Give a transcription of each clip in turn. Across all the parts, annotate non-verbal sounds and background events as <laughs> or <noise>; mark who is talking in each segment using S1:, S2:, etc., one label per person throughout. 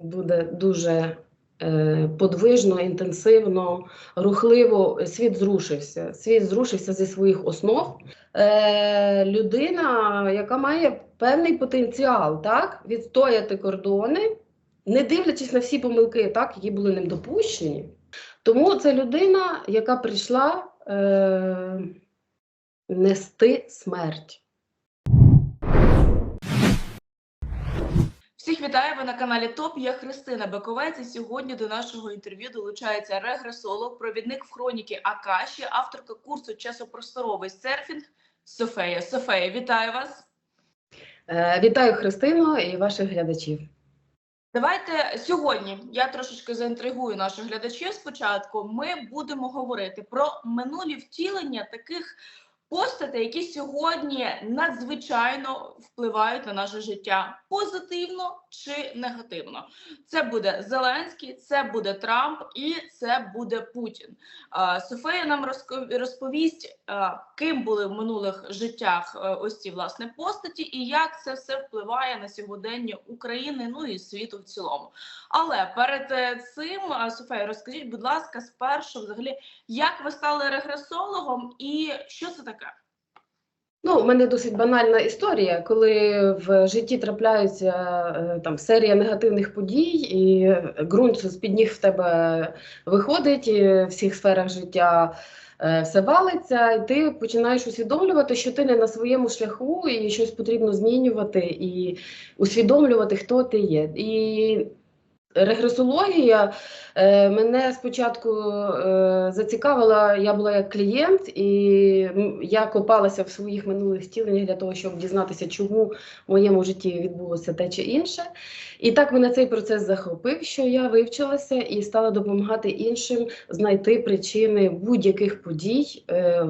S1: буде дуже е, подвижно, інтенсивно, рухливо. Світ зрушився. Світ зрушився зі своїх основ. Е, людина, яка має певний потенціал, так, відстояти кордони, не дивлячись на всі помилки, так, які були ним допущені. Тому це людина, яка прийшла е, нести смерть.
S2: Всіх вітаю! Ви на каналі ТОП. Я Христина Баковець. І сьогодні до нашого інтерв'ю долучається регресолог, провідник в хроніки Акаші, авторка курсу часопросторовий серфінг Софея. Софея, вітаю вас!
S1: Е, вітаю Христино і ваших глядачів.
S2: Давайте сьогодні я трошечки заінтригую наших глядачів. Спочатку ми будемо говорити про минулі втілення таких постатей, які сьогодні надзвичайно впливають на наше життя. Позитивно чи негативно. Це буде Зеленський, це буде Трамп і це буде Путін. Софія нам розповість, ким були в минулих життях е, ось ці власне постаті, і як це все впливає на сьогодення України, ну і світу в цілому. Але перед е, цим, Софія, розкажіть, будь ласка, спершу, взагалі, як ви стали регресологом і що це таке?
S1: Ну, у мене досить банальна історія, коли в житті трапляється е, там серія негативних подій, і ґрунт з-під ніг в тебе виходить і в всіх сферах життя. е, Все валиться, і ти починаєш усвідомлювати, що ти не на своєму шляху, і щось потрібно змінювати, і усвідомлювати, хто ти є. І регресологія е, мене спочатку е, зацікавила, я була як клієнт, і я копалася в своїх минулих втіленнях для того, щоб дізнатися, чому в моєму житті відбулося те чи інше. І так мене цей процес захопив, що я вивчилася і стала допомагати іншим знайти причини будь-яких подій е,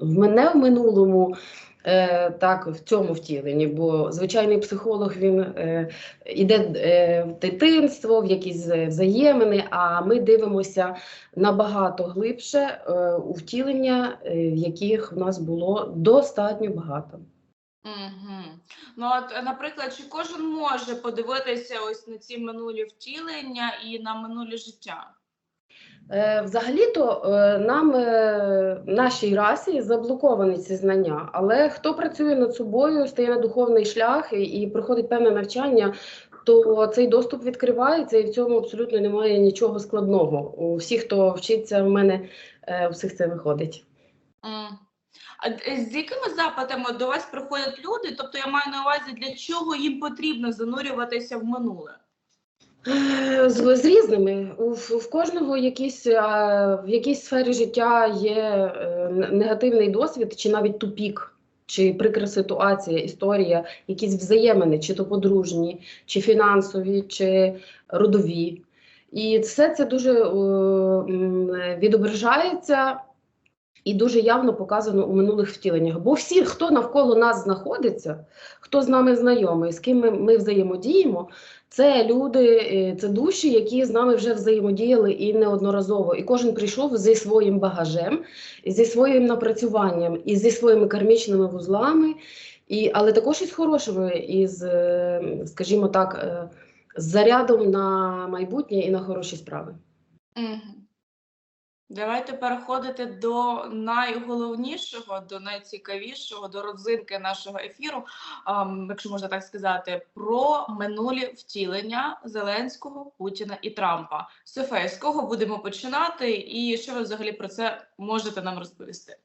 S1: в мене в минулому. Е, так, в цьому втіленні, бо звичайний психолог він е, іде е, в дитинство, в якісь взаємини, а ми дивимося набагато глибше е, у втілення, е, в яких в нас було достатньо багато.
S2: Угу. Ну, от, наприклад, чи кожен може подивитися ось на ці минулі втілення і на минулі життя?
S1: Е, Взагалі-то е, нам, е, нашій расі, заблоковані ці знання, але хто працює над собою, стає на духовний шлях і, проходить певне навчання, то цей доступ відкривається, і в цьому абсолютно немає нічого складного. У всіх, хто вчиться в мене, у всіх це виходить.
S2: М. А з якими запитами до вас приходять люди? Тобто я маю на увазі, для чого їм потрібно занурюватися в минуле?
S1: З, з різними. У, в кожного якісь, в якійсь сфері життя є е, негативний досвід, чи навіть тупік, чи прикра ситуація, історія, якісь взаємини, чи то подружні, чи фінансові, чи родові. І все це дуже е, відображається і дуже явно показано у минулих втіленнях. Бо всі, хто навколо нас знаходиться, хто з нами знайомий, з ким ми, ми взаємодіємо, це люди, е, це душі, які з нами вже взаємодіяли і неодноразово. І кожен прийшов зі своїм багажем, зі своїм напрацюванням, і зі своїми кармічними вузлами, і, але також із хорошими, із, е, скажімо так, е, з зарядом на майбутнє і на хороші справи.
S2: Угу. Давайте переходити до найголовнішого, до найцікавішого, до родзинки нашого ефіру, якщо можна так сказати, про минулі втілення Зеленського, Путіна і Трампа. Софія, з кого будемо починати, і що ви взагалі про це можете нам розповісти?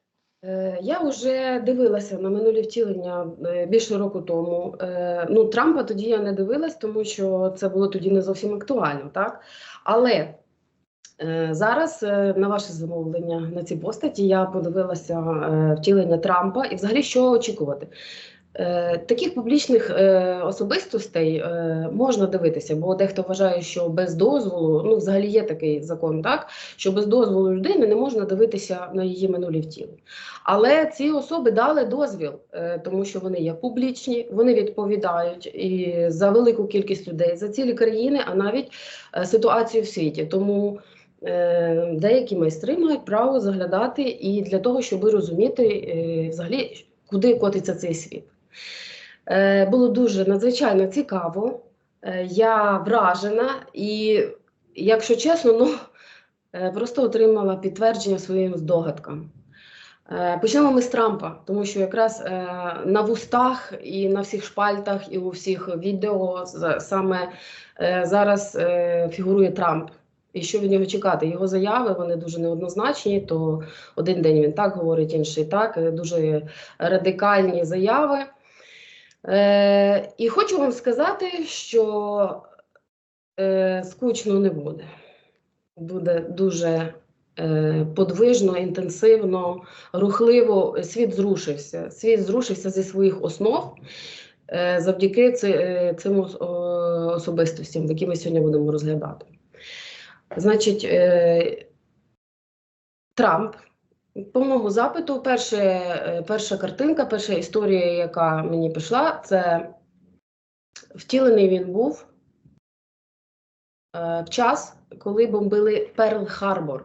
S1: Е, Я вже дивилася на минулі втілення е, більше року тому. Е, Ну, Трампа тоді я не дивилась, тому що це було тоді не зовсім актуально, так? Але зараз е, на ваше замовлення на цій постаті я подивилася е, втілення Трампа і взагалі що очікувати. Е, Таких публічних е, особистостей е, можна дивитися, бо дехто вважає, що без дозволу, ну взагалі є такий закон, так що без дозволу людини не можна дивитися на її минулі втілення. Але ці особи дали дозвіл, е, тому що вони є публічні, вони відповідають і за велику кількість людей, за цілі країни, а навіть е, ситуацію в світі. Тому е, деякі майстри мають право заглядати і для того, щоб розуміти е, взагалі, куди котиться цей світ. Е, було дуже надзвичайно цікаво. Е, Я вражена і, якщо чесно, ну е, просто отримала підтвердження своїм здогадкам. Е, Почнемо ми з Трампа, тому що якраз е, на вустах і на всіх шпальтах, і у всіх відео саме е, зараз е, фігурує Трамп. І що від нього чекати? Його заяви вони дуже неоднозначні. То один день він так говорить, інший так. Е, Дуже радикальні заяви. Е, і хочу вам сказати, що е, скучно не буде. Буде дуже е, подвижно, інтенсивно, рухливо. Світ зрушився. Світ зрушився зі своїх основ е, завдяки е, цим особистостям, які ми сьогодні будемо розглядати. Значить, е, Трамп по моєму запиту, перше, е, перша картинка, перша історія, яка мені пішла, це втілений він був е, в час, коли бомбили Перл-Харбор.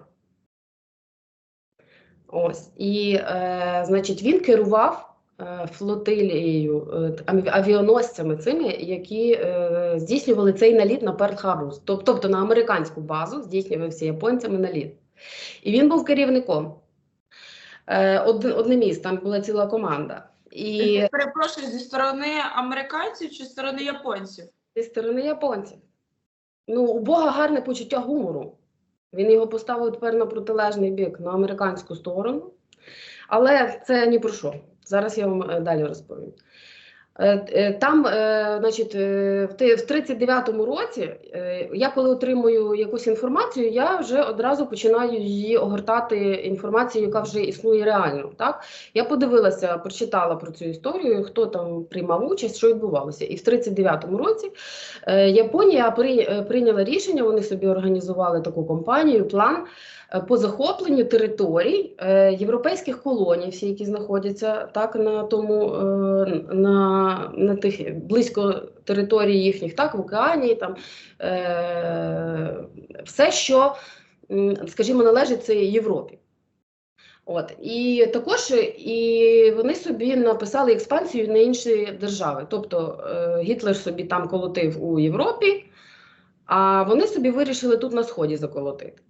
S1: Ось. І, значить, він керував флотилією, е, авіаносцями цими, які е, здійснювали цей наліт на Перл-Харбор. Тобто на американську базу здійснювався японцями наліт. І він був керівником. Е, Од, одним із, там була ціла команда. І
S2: Перепрошую, зі сторони американців чи зі сторони японців?
S1: зі сторони японців. Ну, у Бога гарне почуття гумору. Він його поставив тепер на протилежний бік, на американську сторону. Але це ні про що. Зараз я вам е, далі розповім. Е, е, Там, значить, в 39-му році, я коли отримую якусь інформацію, я вже одразу починаю її огортати інформацією, яка вже існує реально. Так? Я подивилася, прочитала про цю історію, хто там приймав участь, що відбувалося. І в 39-му році Японія прийняла рішення, вони собі організували таку кампанію, план по захопленню територій е, європейських колоній, всі, які знаходяться так на тому е, на, на тих близько території їхніх, так в океані, там е, все, що, скажімо, належить цій Європі. От і також і вони собі написали експансію на інші держави. Тобто е, Гітлер собі там колотив у Європі, а вони собі вирішили тут на сході заколотити.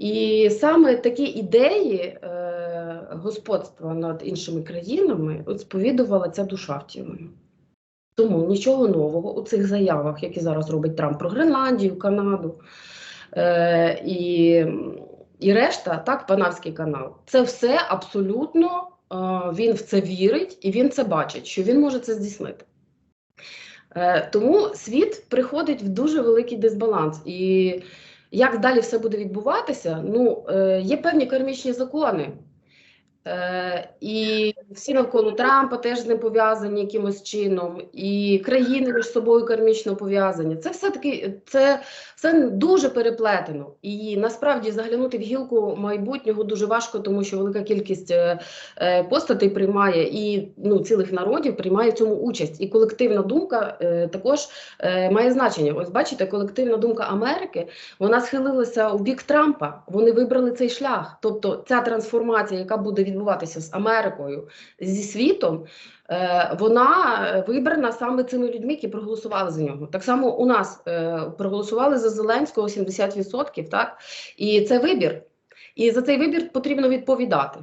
S1: І саме такі ідеї е, господства над іншими країнами сповідувала ця душа втілення. Тому нічого нового у цих заявах, які зараз робить Трамп про Гренландію, Канаду е, і, і решта, так, Панамський канал, це все абсолютно е, він в це вірить і він це бачить, що він може це здійснити. Е, тому світ приходить в дуже великий дисбаланс. І як далі все буде відбуватися? Ну, е, є певні кармічні закони. Е, і всі навколо Трампа теж з ним пов'язані якимось чином, і країни між собою кармічно пов'язані. Це все таки це все дуже переплетено. І насправді заглянути в гілку майбутнього дуже важко, тому що велика кількість е, е, постатей приймає і ну, цілих народів приймає в цьому участь. І колективна думка е, також має значення. Ось бачите, колективна думка Америки вона схилилася у бік Трампа. Вони вибрали цей шлях. Тобто ця трансформація, яка буде відбуватися з Америкою, зі світом, вона е, вибрана саме цими людьми, які проголосували за нього. Так само у нас е, проголосували за Зеленського 70%, так? І це вибір. І за цей вибір потрібно відповідати.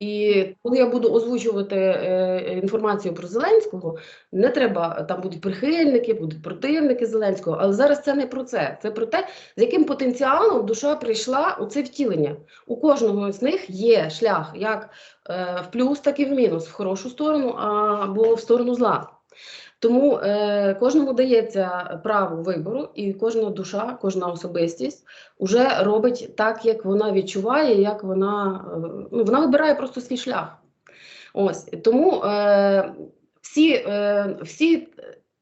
S1: І коли я буду озвучувати е, інформацію про Зеленського, не треба там будуть прихильники, будуть противники Зеленського. Але зараз це не про це. Це про те, з яким потенціалом душа прийшла у це втілення. У кожного з них є шлях як е, в плюс, так і в мінус, в хорошу сторону або в сторону зла. Тому е, кожному дається право вибору, і кожна душа, кожна особистість вже робить так, як вона відчуває, як вона, е, ну, вона вибирає просто свій шлях. Ось тому е, всі, е, всі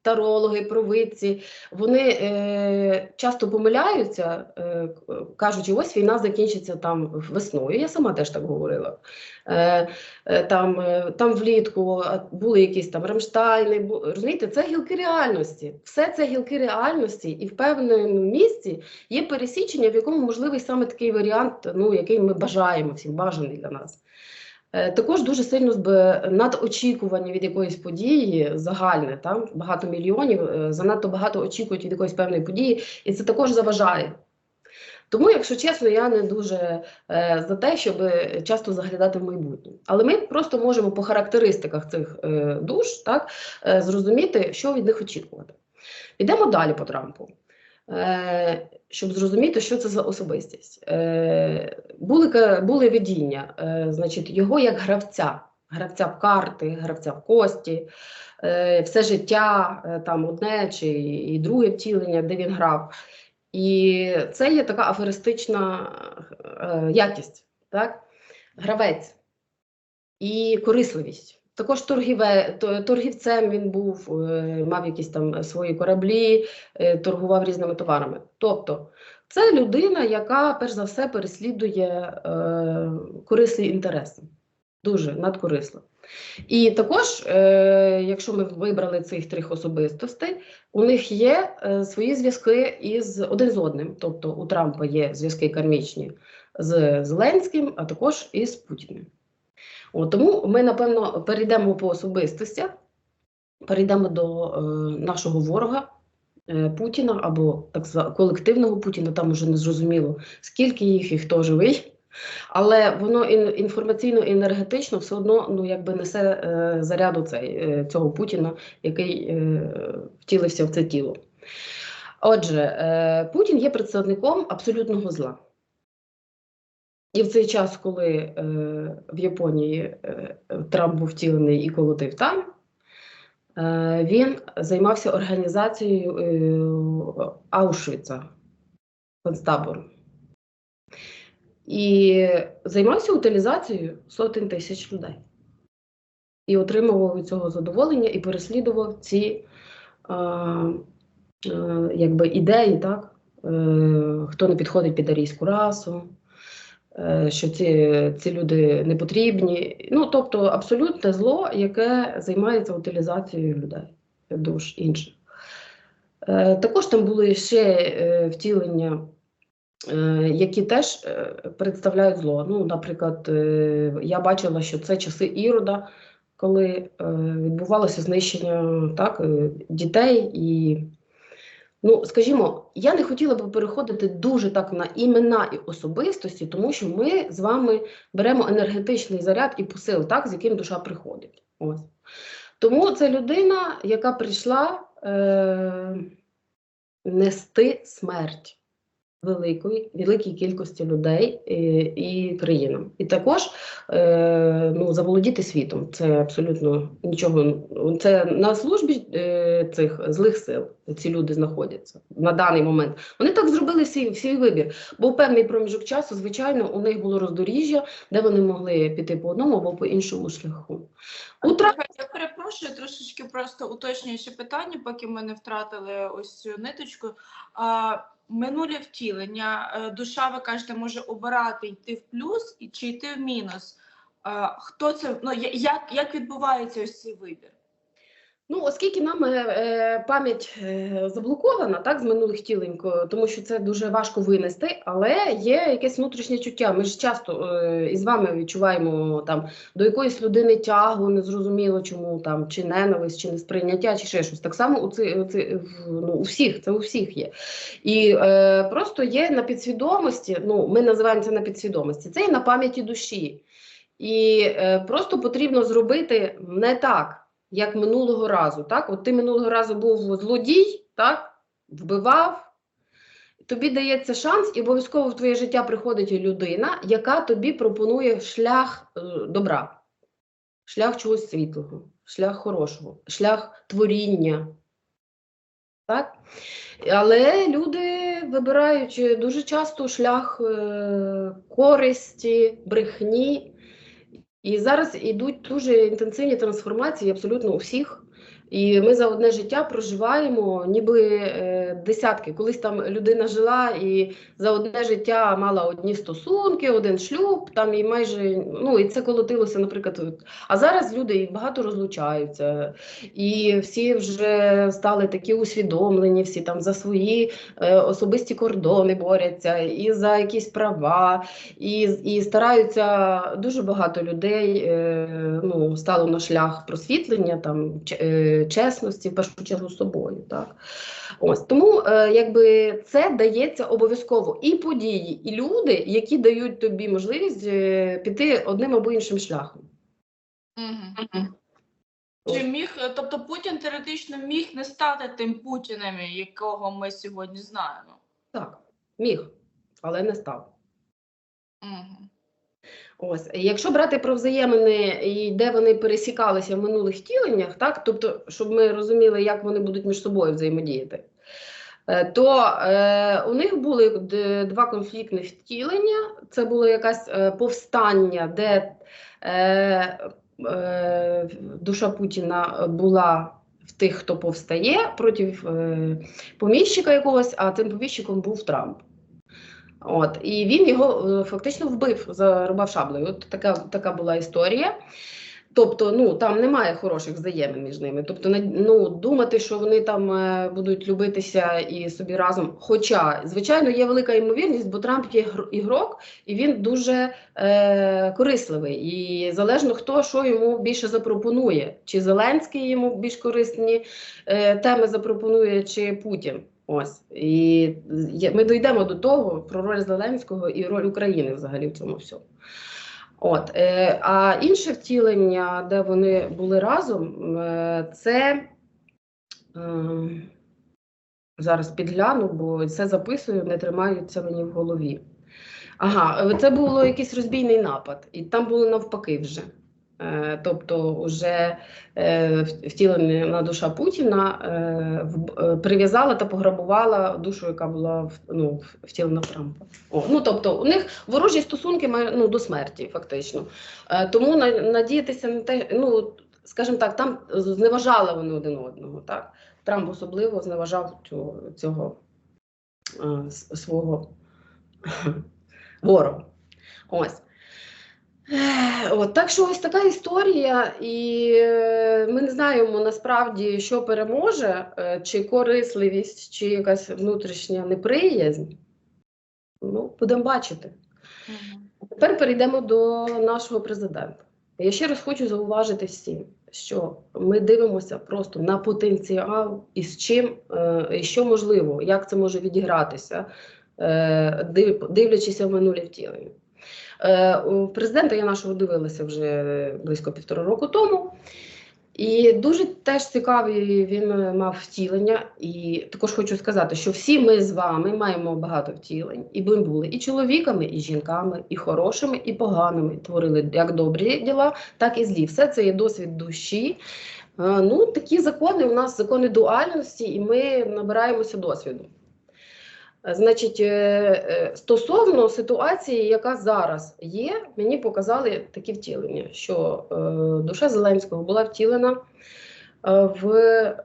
S1: тарологи, провидці, вони е, часто помиляються, е, кажучи, ось війна закінчиться там весною. Я сама теж так говорила. Е, е, там, е, там влітку були якісь там Рамштайни. бу- Розумієте, це гілки реальності. Все це гілки реальності, і в певному місці є пересічення, в якому можливий саме такий варіант, ну який ми бажаємо всім бажаний для нас. Е, Також дуже сильно надочікування від якоїсь події загальне, там багато мільйонів, е, занадто багато очікують від якоїсь певної події, і це також заважає. Тому, якщо чесно, я не дуже е, за те, щоб часто заглядати в майбутнє. Але ми просто можемо по характеристиках цих е, душ так, е, зрозуміти, що від них очікувати. Підемо далі по Трампу. Е, щоб зрозуміти, що це за особистість. Е, були, були видіння, е, значить, його як гравця, гравця в карти, гравця в кості, все життя, там одне чи і друге втілення, де він грав. І це є така аферистична якість, так? гравець і корисливість. Також торгіве, торгівцем він був, е, мав якісь там свої кораблі, е, торгував різними товарами. Тобто, це людина, яка перш за все переслідує е, корисні інтереси. Дуже надкорисла. І також, якщо ми вибрали цих трьох особистостей, у них є свої зв'язки із один з одним. Тобто у Трампа є зв'язки кармічні з Зеленським, а також із Путіним. От, тому ми, напевно, перейдемо по особистостях, перейдемо до е, нашого ворога е, Путіна або так званого колективного Путіна, там уже не зрозуміло, скільки їх і хто живий. Але воно інформаційно і енергетично все одно ну, якби несе е, заряду цей, е, цього Путіна, який е, втілився в це тіло. Отже, е, Путін є представником абсолютного зла. І в цей час, коли е, в Японії е, Трамп був втілений і колотив там, е, він займався організацією е, Аушвіца, концтабору. І займався утилізацією сотень тисяч людей. І отримував від цього задоволення і переслідував ці е, е, якби ідеї, так? Е, хто не підходить під арійську расу, що ці, ці люди не потрібні. Ну, тобто абсолютне зло, яке займається утилізацією людей, душ інших. Е, також там були ще е, втілення, е, які теж е, представляють зло. Ну, наприклад, е, я бачила, що це часи Ірода, коли е, відбувалося знищення так, е, дітей і. Ну, скажімо, я не хотіла би переходити дуже так на імена і особистості, тому що ми з вами беремо енергетичний заряд і посил, так, з яким душа приходить. Ось. Тому це людина, яка прийшла е, нести смерть великої, великій кількості людей і, і країнам. І також е, ну, заволодіти світом. Це абсолютно нічого. Це на службі е, цих злих сил ці люди знаходяться на даний момент. Вони так зробили свій, свій вибір, бо в певний проміжок часу, звичайно, у них було роздоріжжя, де вони могли піти по одному або по іншому шляху. У Трампа
S2: Слухай, Я перепрошую трошечки просто уточнюючи питання, поки ми не втратили ось цю ниточку. А, минулі втілення, е, душа, ви кажете, може обирати йти в плюс чи йти в мінус. Хто це? Ну як, як відбувається ось цей вибір?
S1: Ну, оскільки нам е, е, пам'ять е, заблокована так, з минулих тіленько, тому що це дуже важко винести, але є якесь внутрішнє чуття. Ми ж часто із вами відчуваємо там до якоїсь людини тягу, незрозуміло чому там, чи ненависть, чи несприйняття, чи ще щось. Так само у, ци, у, ци, ну, у всіх, це у всіх є. І е, просто є на підсвідомості, ну, ми називаємо це на підсвідомості, це є на пам'яті душі. І е, просто потрібно зробити не так як минулого разу. Так? От ти минулого разу був злодій, так? вбивав. Тобі дається шанс, і обов'язково в твоє життя приходить людина, яка тобі пропонує шлях е, добра, шлях чогось світлого, шлях хорошого, шлях творіння. Так? Але люди вибирають дуже часто шлях е, користі, брехні. І зараз йдуть дуже інтенсивні трансформації абсолютно у всіх. І ми за одне життя проживаємо ніби е, десятки. Колись там людина жила і за одне життя мала одні стосунки, один шлюб, там і майже ну і це колотилося, наприклад. А зараз люди багато розлучаються, і всі вже стали такі усвідомлені, всі там за свої е, особисті кордони борються, і за якісь права, і, і стараються дуже багато людей е, ну, стало на шлях просвітлення, там чесності, в першу чергу з собою. Так? Ось тому е, якби це дається обов'язково і події, і люди, які дають тобі можливість е, піти одним або іншим шляхом.
S2: Угу. Чи міг, е, тобто Путін теоретично міг не стати тим Путіним, якого ми сьогодні знаємо?
S1: Так, міг, але не став.
S2: Угу.
S1: Ось, якщо брати про взаємини і де вони пересікалися в минулих втіленнях, так, тобто, щоб ми розуміли, як вони будуть між собою взаємодіяти, е, то е, у них були два конфліктних втілення. Це було якесь е, повстання, де е, е, душа Путіна була в тих, хто повстає проти е, поміщика якогось, а цим поміщиком був Трамп. От, і він його е, фактично вбив, зарубав шаблею. От така, така була історія. Тобто, ну там немає хороших взаємин між ними. Тобто, ну, думати, що вони там е, будуть любитися і собі разом. Хоча, звичайно, є велика ймовірність, бо Трамп є гр- ігрок, і він дуже е, корисливий. І залежно хто що йому більше запропонує, чи Зеленський йому більш корисні е, теми запропонує, чи Путін. Ось і ми дійдемо до того про роль Зеленського і роль України взагалі в цьому всьому. От, е, а інше втілення, де вони були разом, е, це е, зараз підгляну, бо це записую, не тримаються мені в голові. Ага, це було якийсь розбійний напад, і там було навпаки вже. Е, тобто, вже е, втілена душа Путіна е, прив'язала та пограбувала душу, яка була ну, втілена в Трампа. Ну, тобто, у них ворожі стосунки ну, до смерті, фактично. Тому надіятися на те, ну, скажімо так, там зневажали вони один одного. Так? Трамп особливо зневажав цього, цього свого <laughs> ворога. Ось. От, так що ось така історія, і е, ми не знаємо насправді, що переможе, е, чи корисливість, чи якась внутрішня неприязнь. Ну, будемо бачити. Тепер перейдемо до нашого президента. Я ще раз хочу зауважити всім, що ми дивимося просто на потенціал і з чим, е, і що можливо, як це може відігратися, див- дивлячися в минулі втілення. Е, у Президента я нашого дивилася вже близько півтора року тому. І дуже теж цікавий він е, мав втілення. І також хочу сказати, що всі ми з вами маємо багато втілень, і ми були і чоловіками, і жінками, і хорошими, і поганими. Творили як добрі діла, так і злі. Все це є досвід душі. Е, Ну, такі закони у нас закони дуальності, і ми набираємося досвіду. Значить, е, е, стосовно ситуації, яка зараз є, мені показали такі втілення, що е, душа Зеленського була втілена в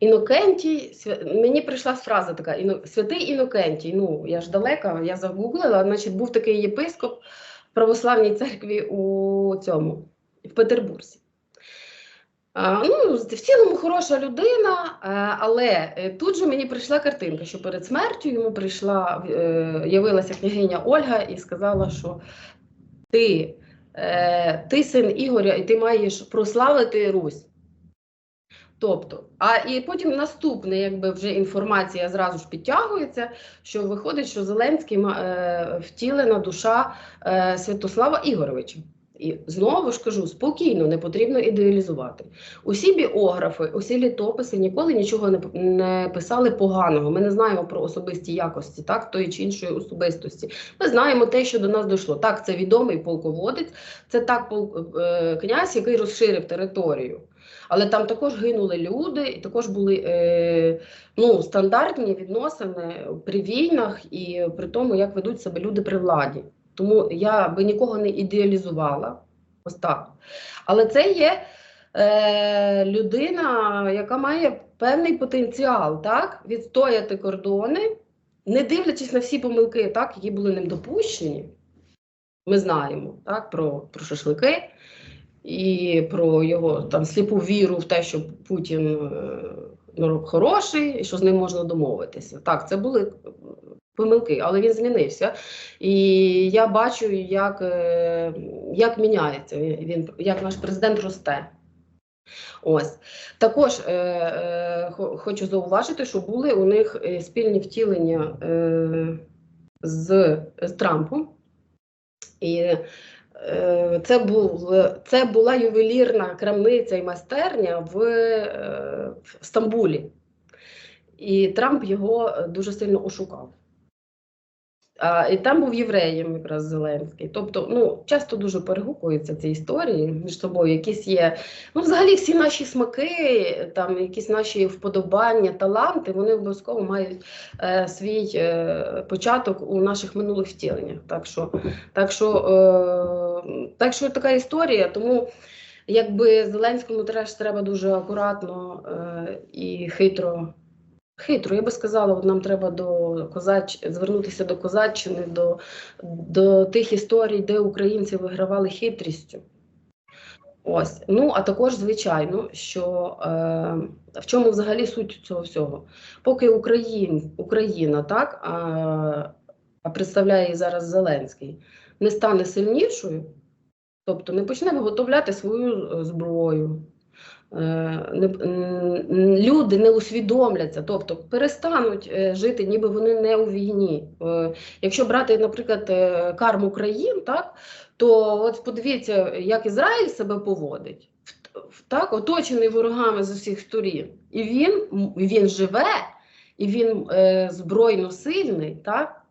S1: Інокентій. Мені прийшла фраза така: святий Інокентій. Ну, я ж далека, я загуглила, значить, був такий єпископ в православній церкві у цьому, в Петербурзі. А, ну, в цілому хороша людина, е, але е, тут же мені прийшла картинка, що перед смертю йому прийшла, е, явилася княгиня Ольга і сказала, що ти, е, ти син Ігоря, і ти маєш прославити Русь. Тобто, а і потім наступне, якби вже інформація зразу ж підтягується, що виходить, що Зеленський е, втілена душа е, Святослава Ігоровича. І знову ж кажу, спокійно, не потрібно ідеалізувати. Усі біографи, усі літописи ніколи нічого не, не писали поганого. Ми не знаємо про особисті якості, так, тої чи іншої особистості. Ми знаємо те, що до нас дійшло. Так, це відомий полководець, це так пол, е, князь, який розширив територію. Але там також гинули люди, і також були е, ну, стандартні відносини при війнах і при тому, як ведуть себе люди при владі. Тому я би нікого не ідеалізувала. Ось так. Але це є е, людина, яка має певний потенціал, так, відстояти кордони, не дивлячись на всі помилки, так, які були ним допущені. Ми знаємо так, про, про шашлики і про його там сліпу віру в те, що Путін е, народ хороший і що з ним можна домовитися. Так, це були помилки, але він змінився. І я бачу, як, е, як міняється він, як наш президент росте. Ось також е, е, хочу зауважити, що були у них е, спільні втілення е, з, з Трампом. І е, це, був, це була ювелірна крамниця і майстерня в, е, в Стамбулі. І Трамп його дуже сильно ошукав. А, і там був євреєм якраз Зеленський. Тобто, ну, часто дуже перегукуються ці історії між собою. Якісь є, ну, взагалі, всі наші смаки, там якісь наші вподобання, таланти, вони обов'язково мають е, свій е, початок у наших минулих втіленнях. Так що, так що, е, так що така історія. Тому якби Зеленському теж треба дуже акуратно е, і хитро. Хитро, я би сказала, нам треба до козач звернутися до козаччини, до, до тих історій, де українці вигравали хитрістю. Ось. Ну, а також, звичайно, що е, в чому взагалі суть цього всього? Поки Україн, Україна так, а представляє її зараз Зеленський, не стане сильнішою, тобто не почне виготовляти свою е, зброю. Е, люди не усвідомляться, тобто перестануть е, жити, ніби вони не у війні. Е, Якщо брати, наприклад, карму країн, так, то от подивіться, як Ізраїль себе поводить, так, оточений ворогами з усіх сторін. І він, він живе, і він збройно сильний, так?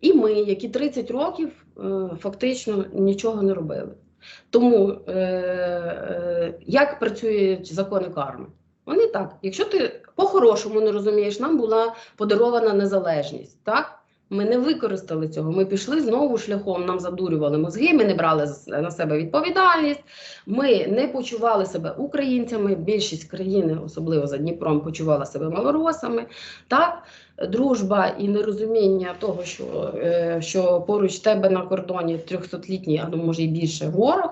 S1: І ми, які 30 років фактично нічого не робили. Тому е, е, як працюють закони карми? Вони так, якщо ти по-хорошому не розумієш, нам була подарована незалежність, так? Ми не використали цього. Ми пішли знову шляхом, нам задурювали мозги, ми не брали на себе відповідальність, ми не почували себе українцями. Більшість країни, особливо за Дніпром, почувала себе малоросами. Так? Дружба і нерозуміння того, що, е, що поруч тебе на кордоні 300-літній, а ну, може і більше ворог.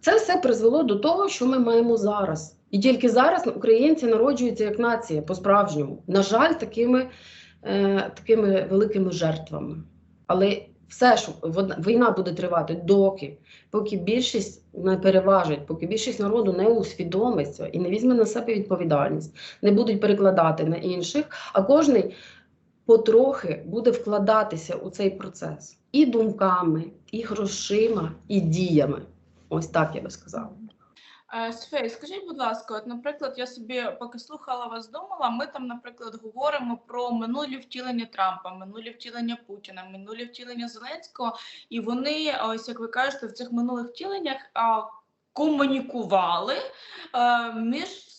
S1: Це все призвело до того, що ми маємо зараз. І тільки зараз українці народжуються як нація по-справжньому. На жаль, такими, такими великими жертвами. Але все ж війна буде тривати доки, поки більшість не переважить, поки більшість народу не усвідомиться і не візьме на себе відповідальність, не будуть перекладати на інших, а кожний потрохи буде вкладатися у цей процес і думками, і грошима, і діями. Ось так я би сказала.
S2: Е, Софія, скажіть, будь ласка, от, наприклад, я собі поки слухала вас, думала, ми там, наприклад, говоримо про минулі втілення Трампа, минулі втілення Путіна, минулі втілення Зеленського, і вони, ось як ви кажете, в цих минулих втіленнях комунікували е,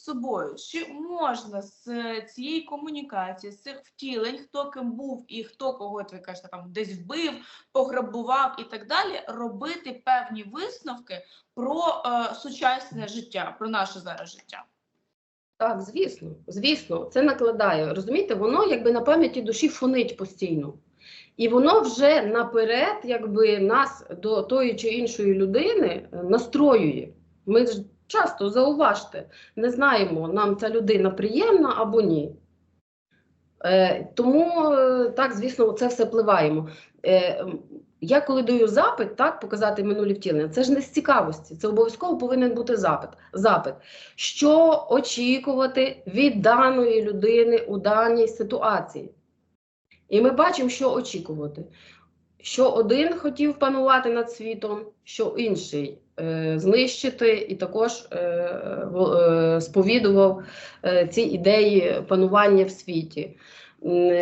S2: собою. Чи можна з цієї комунікації, з цих втілень, хто ким був і хто кого, от ви кажете, там десь вбив, пограбував і так далі, робити певні висновки про е, сучасне життя, про наше зараз життя.
S1: Так, звісно, звісно, це накладає. Розумієте, воно якби на пам'яті душі фонить постійно. І воно вже наперед, якби нас до тої чи іншої людини е, настроює. Ми ж часто зауважте, не знаємо, нам ця людина приємна або ні. Е, тому е, так, звісно, це все впливаємо. Е, я коли даю запит, так, показати минулі втілення, це ж не з цікавості, це обов'язково повинен бути запит. запит. Що очікувати від даної людини у даній ситуації? І ми бачимо, що очікувати. Що один хотів панувати над світом, що інший е, знищити, і також е, е, сповідував е, ці ідеї панування в світі.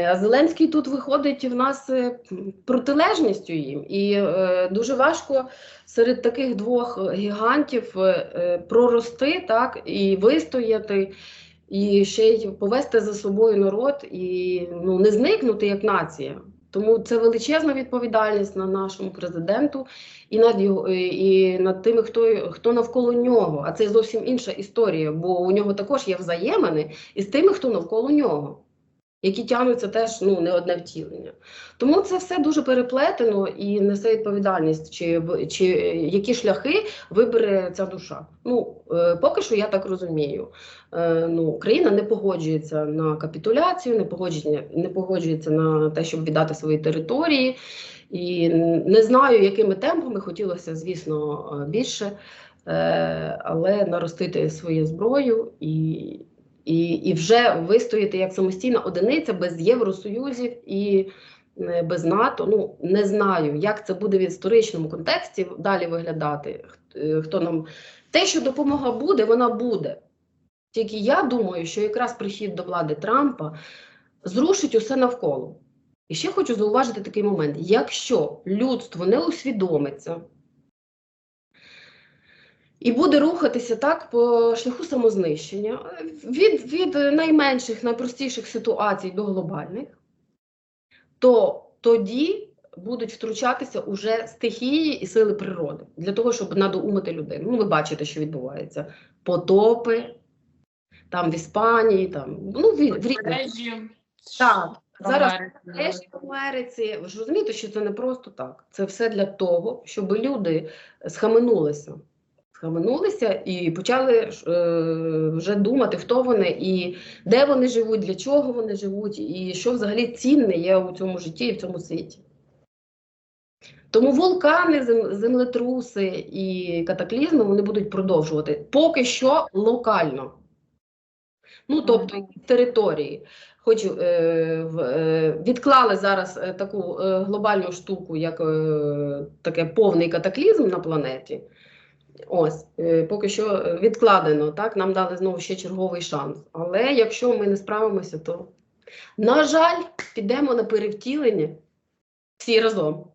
S1: А Зеленський тут виходить в нас е, протилежністю їм, і е, дуже важко серед таких двох гігантів е, е, прорости так і вистояти, і ще й повести за собою народ, і ну не зникнути як нація. Тому це величезна відповідальність на нашому президенту і над його і- над тими, хто, хто навколо нього. А це зовсім інша історія, бо у нього також є взаємини із тими, хто навколо нього, які тягнуться теж ну, не одне втілення. Тому це все дуже переплетено і несе відповідальність, чи, чи які шляхи вибере ця душа. Ну, е, поки що я так розумію. Е, ну, Україна не погоджується на капітуляцію, не погоджується, не погоджується на те, щоб віддати свої території. І не знаю, якими темпами хотілося, звісно, е, більше, але наростити свою зброю і, і, і вже вистояти як самостійна одиниця без Євросоюзів і е, без НАТО. Ну не знаю, як це буде в історичному контексті далі виглядати. Е, Хто нам те, що допомога буде, вона буде. Тільки я думаю, що якраз прихід до влади Трампа зрушить усе навколо. І ще хочу зауважити такий момент: якщо людство не усвідомиться і буде рухатися так по шляху самознищення, від, від найменших, найпростіших ситуацій до глобальних, то тоді будуть втручатися уже стихії і сили природи для того, щоб надоумити людину. Ну, ви бачите, що відбувається: потопи, там в Іспанії, там ну в, в різних Так, зараз. Теж в Америці, ви ж розумієте, що це не просто так. Це все для того, щоб люди схаменулися. Схаменулися і почали е, вже думати, хто вони і де вони живуть, для чого вони живуть, і що взагалі цінне є у цьому житті і в цьому світі. Тому вулкани, землетруси і катаклізми вони будуть продовжувати поки що локально. Ну, тобто території. Хочу е, е, відклали зараз е, таку е, глобальну штуку, як е, таке повний катаклізм на планеті. Ось, е, поки що е, відкладено, так, нам дали знову ще черговий шанс. Але якщо ми не справимося, то, на жаль, підемо на перевтілення всі разом.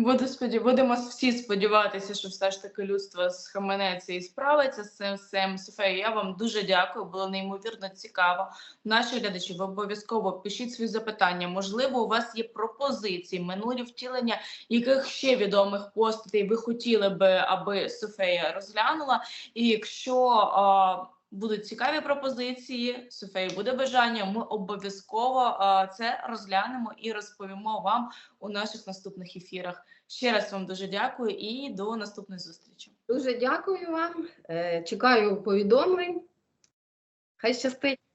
S2: Буду споді... Будемо всі сподіватися, що все ж таки людство схаменеться і справиться з цим всім. Софія, я вам дуже дякую. Було неймовірно цікаво. Наші глядачі, ви обов'язково пишіть свої запитання. Можливо, у вас є пропозиції, минулі втілення яких ще відомих постатей ви хотіли би, аби Софія розглянула. І якщо а, будуть цікаві пропозиції, Софії буде бажання, ми обов'язково а, це розглянемо і розповімо вам у наших наступних ефірах. Ще раз вам дуже дякую і до наступної зустрічі.
S1: Дуже дякую вам. Е, чекаю повідомлень. Хай щастить.